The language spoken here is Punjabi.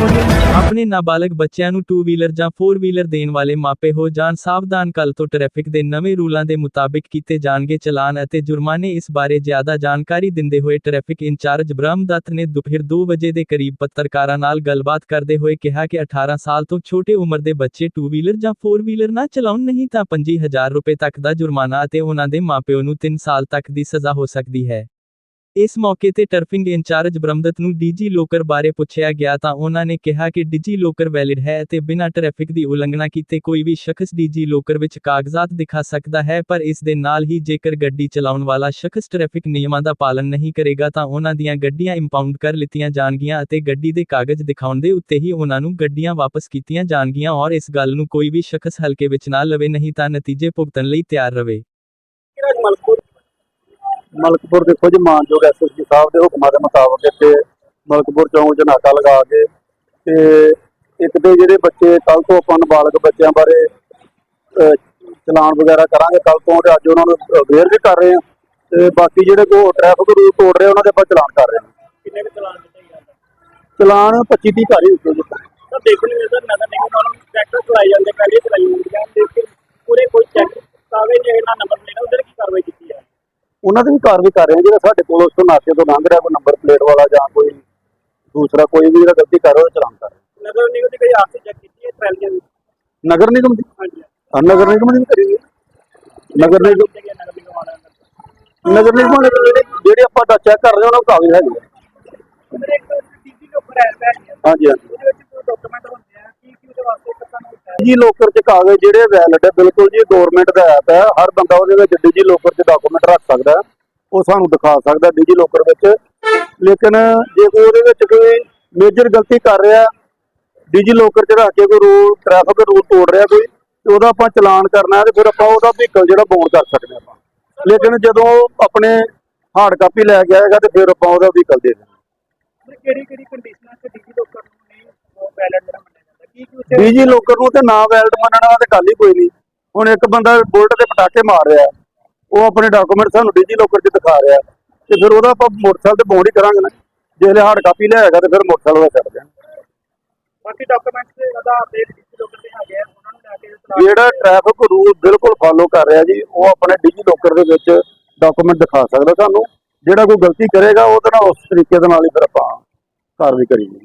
ਆਪਣੇ ਨਾਬਾਲਗ ਬੱਚਿਆਂ ਨੂੰ 2 ਵੀਲਰ ਜਾਂ 4 ਵੀਲਰ ਦੇਣ ਵਾਲੇ ਮਾਪੇ ਹੋ ਜਾਣ, ਸਾਵਧਾਨ ਕੱਲ ਤੋਂ ਟ੍ਰੈਫਿਕ ਦੇ ਨਵੇਂ ਰੂਲਾਂ ਦੇ ਮੁਤਾਬਿਕ ਕੀਤੇ ਜਾਣਗੇ ਚਲਾਨ ਅਤੇ ਜੁਰਮਾਨੇ। ਇਸ ਬਾਰੇ ਜ਼ਿਆਦਾ ਜਾਣਕਾਰੀ ਦਿੰਦੇ ਹੋਏ ਟ੍ਰੈਫਿਕ ਇੰਚਾਰਜ ਬ੍ਰਹਮ ਦੱਤ ਨੇ ਦੁਪਹਿਰ 2 ਵਜੇ ਦੇ ਕਰੀਬ ਪੱਤਰਕਾਰਾਂ ਨਾਲ ਗੱਲਬਾਤ ਕਰਦੇ ਹੋਏ ਕਿਹਾ ਕਿ 18 ਸਾਲ ਤੋਂ ਛੋਟੇ ਉਮਰ ਦੇ ਬੱਚੇ 2 ਵੀਲਰ ਜਾਂ 4 ਵੀਲਰ ਨਾ ਚਲਾਉਣ ਨਹੀਂ ਤਾਂ 25000 ਰੁਪਏ ਤੱਕ ਦਾ ਜੁਰਮਾਨਾ ਅਤੇ ਉਹਨਾਂ ਦੇ ਮਾਪਿਓ ਨੂੰ 3 ਸਾਲ ਤੱਕ ਦੀ ਸਜ਼ਾ ਹੋ ਸਕਦੀ ਹੈ। ਇਸ ਮੌਕੇ ਤੇ ਟਰਫਿੰਗ ਇੰਚਾਰਜ ਬ੍ਰਹਮਦਤ ਨੂੰ ਡੀਜੀ ਲੋਕਰ ਬਾਰੇ ਪੁੱਛਿਆ ਗਿਆ ਤਾਂ ਉਹਨਾਂ ਨੇ ਕਿਹਾ ਕਿ ਡੀਜੀ ਲੋਕਰ ਵੈਲਿਡ ਹੈ ਅਤੇ ਬਿਨਾਂ ਟ੍ਰੈਫਿਕ ਦੀ ਉਲੰਘਣਾ ਕੀਤੇ ਕੋਈ ਵੀ ਸ਼ਖਸ ਡੀਜੀ ਲੋਕਰ ਵਿੱਚ ਕਾਗਜ਼ਾਤ ਦਿਖਾ ਸਕਦਾ ਹੈ, ਪਰ ਇਸ ਦੇ ਨਾਲ ਹੀ ਜੇਕਰ ਗੱਡੀ ਚਲਾਉਣ ਵਾਲਾ ਸ਼ਖਸ ਟ੍ਰੈਫਿਕ ਨਿਯਮਾਂ ਦਾ ਪਾਲਣ ਨਹੀਂ ਕਰੇਗਾ ਤਾਂ ਉਹਨਾਂ ਦੀਆਂ ਗੱਡੀਆਂ ਇੰਪਾਊਂਡ ਕਰ ਲਿੱਤੀਆਂ ਜਾਣਗੀਆਂ ਅਤੇ ਗੱਡੀ ਦੇ ਕਾਗਜ਼ ਦਿਖਾਉਣ ਦੇ ਉੱਤੇ ਹੀ ਉਹਨਾਂ ਨੂੰ ਗੱਡੀਆਂ ਵਾਪਸ ਕੀਤੀਆਂ ਜਾਣਗੀਆਂ ਔਰ ਇਸ ਗੱਲ ਨੂੰ ਕੋਈ ਵੀ ਸ਼ਖਸ ਹਲਕੇ ਵਿੱਚ ਨਾ ਲਵੇ, ਨਹੀਂ ਤਾਂ ਨਤੀਜੇ ਭੁਗਤਣ ਲਈ ਤਿਆਰ ਰਵੇ। ਮਲਕਪੁਰ ਦੇਖੋ ਜੀ ਮਾਨਯੋਗ ਐਸਐਸਪੀ ਸਾਹਿਬ ਦੇ ਹੁਕਮਾਂ ਦੇ ਮੁਤਾਬਕ ਇੱਥੇ ਮਲਕਪੁਰ ਚੌਂਕ 'ਚ ਨਾਕਾ ਲਗਾ ਕੇ ਤੇ ਇੱਕ ਤੇ ਜਿਹੜੇ ਬੱਚੇ ਕੱਲ ਤੋਂ ਆਪਾਂ ਨਾਬਾਲਗ ਬੱਚਿਆਂ ਬਾਰੇ ਚਲਾਨ ਵਗੈਰਾ ਕਰਾਂਗੇ ਕੱਲ ਤੋਂ ਤੇ ਅੱਜ ਉਹਨਾਂ ਨੂੰ ਅਵੇਅਰ ਵੀ ਕਰ ਰਹੇ ਹਾਂ ਤੇ ਬਾਕੀ ਜਿਹੜੇ ਕੋ ਟ੍ਰੈਫਿਕ ਰੂਲ ਤੋੜ ਰਹੇ ਉਹਨਾਂ ਦੇ ਆਪਾਂ ਚਲਾਨ ਕਰ ਰਹੇ ਹਾਂ। ਕਿੰਨੇ ਚਲਾਨ ਦਿੱਤੇ ਗਏ ਚਲਾਨ 25 30 ਘਰ ਹੀ ਦਿੱਤੇ ਤਾਂ ਦੇਖਣ ਨੂੰ ਸਰ ਨਜ਼ਰ ਨਿਗਮ ਵੱਲੋਂ ਟਰੈਕਟਰ ਚਲਾਏ ਜਾਂਦੇ ਪਹਿਲੇ ਚਲਾਈ ਹੁੰਦੀ ਹੈ ਲੇਕਿਨ ਪੂਰੇ ਕੋਈ ਚੈੱਕ ਕਾਵੇ ਜੇ ਇਹਨਾਂ ਨੰਬਰ ਉਹਦੇ ਉਹਨਾਂ ਦੀ ਵੀ ਕਾਰਵਾਈ ਕਰ ਰਹੇ ਹਾਂ ਜਿਹੜਾ ਸਾਡੇ ਕੋਲ ਉਸ ਤੋਂ ਨਾਕੇ ਤੋਂ ਲੰਘ ਰਿਹਾ ਕੋਈ ਨੰਬਰ ਪਲੇਟ ਵਾਲਾ ਜਾਂ ਕੋਈ ਦੂਸਰਾ ਕੋਈ ਵੀ ਜਿਹੜਾ ਗਲਤੀ ਕਰ ਰਿਹਾ ਉਹਦਾ ਚਲਾਨ ਕਰ ਰਹੇ। ਨਜ਼ਰ ਨਿਗਮ ਦੀ ਕੋਈ ਆਰਸੀ ਚੈੱਕ ਕੀਤੀ ਹੈ ਟਰੈਲੀਆਂ ਦੀ। ਨਗਰ ਨਿਗਮ ਦੀ? ਹਾਂਜੀ। ਹਾਂ, ਨਗਰ ਨਿਗਮ ਦੀ ਕਰੀ ਹੈ। ਨਗਰ ਨਿਗਮ ਨਗਰ ਨਿਗਮ ਨਗਰ ਵਾਲੇ ਜਿਹੜੇ ਆਪਾਂ ਦਾ ਚੈੱਕ ਕਰ ਰਹੇ ਉਹਨਾਂ ਕੋਲ ਕਾਗਜ਼ ਹੈਗੇ ਹਾਂਜੀ ਹਾਂਜੀ ਉਹਦੇ ਵਿੱਚ ਕੋਈ ਡਾਕੂਮੈਂਟ ਹੁੰਦੇ ਆ ਕੀ ਕੀ ਉਹਦੇ ਵਾਸਤੇ ਪਤਾ ਲੋਕਰ ਚ ਕਾਗਜ਼ ਜਿਹੜੇ ਵੈਲਿਡ ਹੈ ਬਿਲਕੁਲ ਜੀ ਗਵਰਨਮੈਂਟ ਦਾ ਐਪ ਹੈ ਹਰ ਬੰਦਾ ਉਹਦੇ ਵਿੱਚ ਡੀਜੀ ਲੋਕਰ ਚ ਡਾਕੂਮੈਂਟ ਰੱਖ ਸਕਦਾ ਉਹ ਸਾਨੂੰ ਦਿਖਾ ਸਕਦਾ ਡੀਜੀ ਲੋਕਰ ਵਿੱਚ। ਲੇਕਿਨ ਜੇ ਕੋਈ ਉਹਦੇ ਵਿੱਚ ਕੋਈ ਮੇਜਰ ਗਲਤੀ ਕਰ ਰਿਹਾ ਡੀਜੀ ਲੋਕਰ ਚ ਰੱਖ ਕੇ ਕੋਈ ਰੂਲ ਟ੍ਰੈਫਿਕ ਰੂਲ ਤੋੜ ਰਿਹਾ ਕੋਈ, ਤੇ ਉਹਦਾ ਆਪਾਂ ਚਲਾਨ ਕਰਨਾ ਹੈ ਤੇ ਫਿਰ ਆਪਾਂ ਉਹਦਾ ਵਹੀਕਲ ਜਿਹੜਾ ਬੌਂਡ ਕਰ ਸਕਦੇ ਹਾਂ ਆਪਾਂ। ਲੇਕਿਨ ਜਦੋਂ ਆਪਣੇ ਹਾਰਡ ਕਾਪੀ ਲੈ ਕੇ ਆਏਗਾ ਤੇ ਫਿਰ ਆਪਾਂ ਉਹਦਾ ਵਹੀਕਲ ਦੇ ਦੇਣਾ। ਕਿਹੜੀ ਕਿਹੜੀ ਕੰਡੀਸ਼ਨਾਂ ਤੇ ਡੀਜੀ ਲੋਕਾਂ ਨੂੰ ਨਹੀਂ ਵੈਲਿਡ ਜਿਹੜਾ ਮੰਨਿਆ ਜਾਂਦਾ ਕੀ ਕੀ ਉੱਥੇ ਡੀਜੀ ਲੋਕਰ ਨੂੰ ਤੇ ਨਾ ਵੈਲਿਡ ਮੰਨਣ ਤੇ ਗੱਲ ਹੀ ਕੋਈ ਨਹੀਂ। ਹੁਣ ਇੱਕ ਬੰਦਾ ਬੁਲਟ ਤੇ ਪਟਾਕੇ ਮਾਰ ਰਿਹਾ ਉਹ ਆਪਣੇ ਡਾਕੂਮੈਂਟ ਸਾਨੂੰ ਡੀਜੀ ਲੋਕਰ 'ਚ ਦਿਖਾ ਰਿਹਾ ਤੇ ਫਿਰ ਉਹਦਾ ਆਪਾਂ ਮੋਟਰਸਾਈਕਲ ਤੇ ਬੌਂਡ ਹੀ ਕਰਾਂਗੇ ਨਾ। ਜੇ ਹਲੇ ਹਾਰਡ ਕਾਪੀ ਲਿਆਏਗਾ ਤੇ ਫਿਰ ਮੋਟਰਸਾਈਕਲ ਦਾ ਛੱਡ ਦਿਆਂਗੇ ਬਾਕੀ ਡਾਕੂਮੈਂਟਸ ਦੇ ਆਧਾਰ ਤੇ ਡੀਜੀ ਲੋਕਾਂ ਤੇ ਹੈਗੇ ਆ ਉਹਨਾਂ ਨੂੰ ਲੈ ਕੇ ਜਿਹੜਾ ਟ੍ਰੈਫਿਕ ਰੂਲ ਬਿਲਕੁਲ ਫਾਲੋ ਕਰ ਰਿਹਾ ਜੀ ਉਹ ਆਪਣੇ ਡੀਜੀ ਲੋਕਰ ਦੇ ਵਿੱਚ ਡਾਕੂਮੈਂਟ ਦਿਖਾ ਸਕਦਾ ਸਾਨੂੰ। ਜਿਹੜਾ ਕੋਈ ਗਲਤੀ ਕਰੇਗਾ ਉਹਦੇ ਨਾਲ ਉਸ ਤਰੀਕੇ ਦੇ ਨਾਲ ਹੀ ਫਿਰ ਆਪਾਂ ਕਾਰਵਾਈ ਕਰੀਏ।